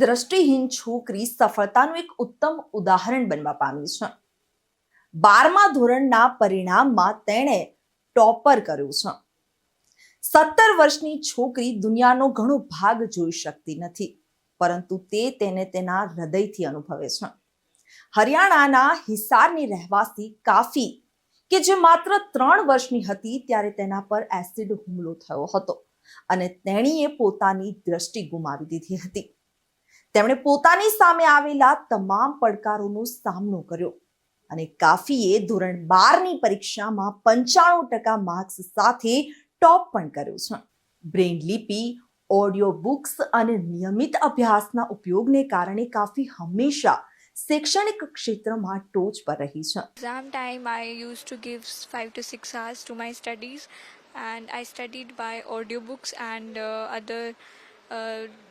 દ્રષ્ટિહીન છોકરી સફળતાનું એક ઉત્તમ ઉદાહરણ બનવા પામી છે. બારમા ધોરણના પરિણામમાં તેણે ટોપર કર્યું છે. સત્તર વર્ષની છોકરી દુનિયાનો ઘણો ભાગ જોઈ શકતી નથી, પરંતુ તે તેને તેના હૃદયથી અનુભવે છે. હરિયાણાના હિસારની રહેવાસી કાફી, કે જે માત્ર ત્રણ વર્ષની હતી, ત્યારે તેના પર એસિડ હુમલો થયો હતો અને તેણીએ પોતાની દ્રષ્ટિ ગુમાવી દીધી હતી. તેમણે પોતાની સામે આવેલા તમામ પડકારોનો સામનો કર્યો અને કાફીએ ધોરણ બારની પરીક્ષામાં પંચાણું ટકા માર્ક્સ સાથે ટોપ પણ કર્યો છે. બ્રેઇન લિપિ ઓડિયો બુક્સ અને નિયમિત અભ્યાસના ઉપયોગને કારણે કાફી હંમેશા શૈક્ષણિક ક્ષેત્રમાં ટોચ પર રહી છે. Exam time I use to give 5 to 6 hours to my studies and I studied by audio books and uh,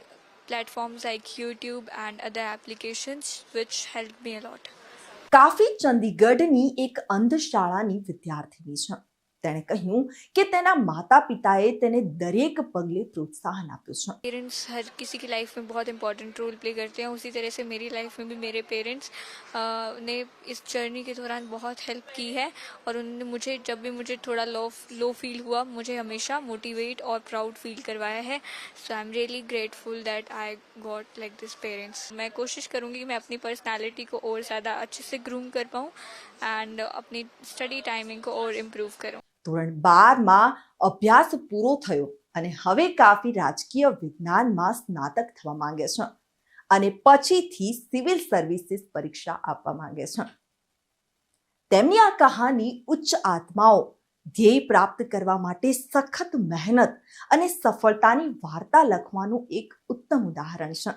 platforms like youtube and other applications which helped me a lot કાફી ચંદીગઢની એક અંધ શાળાની વિદ્યાર્થીની છે તેણે કહ્યું કે તેના માતા પિતાએ તેને દરેક પગલે પ્રોત્સાહન આપ્યું છે पेरेंट्स हर किसी की लाइफ में बहुत इंपॉर्टेंट रोल प्ले करते हैं उसी तरह से मेरी लाइफ में भी मेरे पेरेंट्स ने इस जर्नी के दौरान बहुत हेल्प की है और उन्होंने मुझे जब भी मुझे थोड़ा लो लो फील हुआ मुझे हमेशा मोटिवेट और प्राउड फील करवाया है so I am really grateful that I got like this parents मैं कोशिश करूँगी कि मैं अपनी पर्सनालिटी को और ज़्यादा अच्छे से ग्रूम कर पाऊँ एंड अपनी स्टडी टाइमिंग को और इम्प्रूव करूँ ધોરણ બારમાં અભ્યાસ પૂરો થયો અને હવે કાફી રાજકીય વિજ્ઞાનમાં સ્નાતક થવા માંગે છે અને પછીથી સિવિલ સર્વિસીસ પરીક્ષા આપવા માંગે છે. તેમની આ કહાની ઉચ્ચ આત્માઓ, ધ્યેય પ્રાપ્ત કરવા માટે સખત મહેનત અને સફળતાની વાર્તા લખવાનું એક ઉત્તમ ઉદાહરણ છે.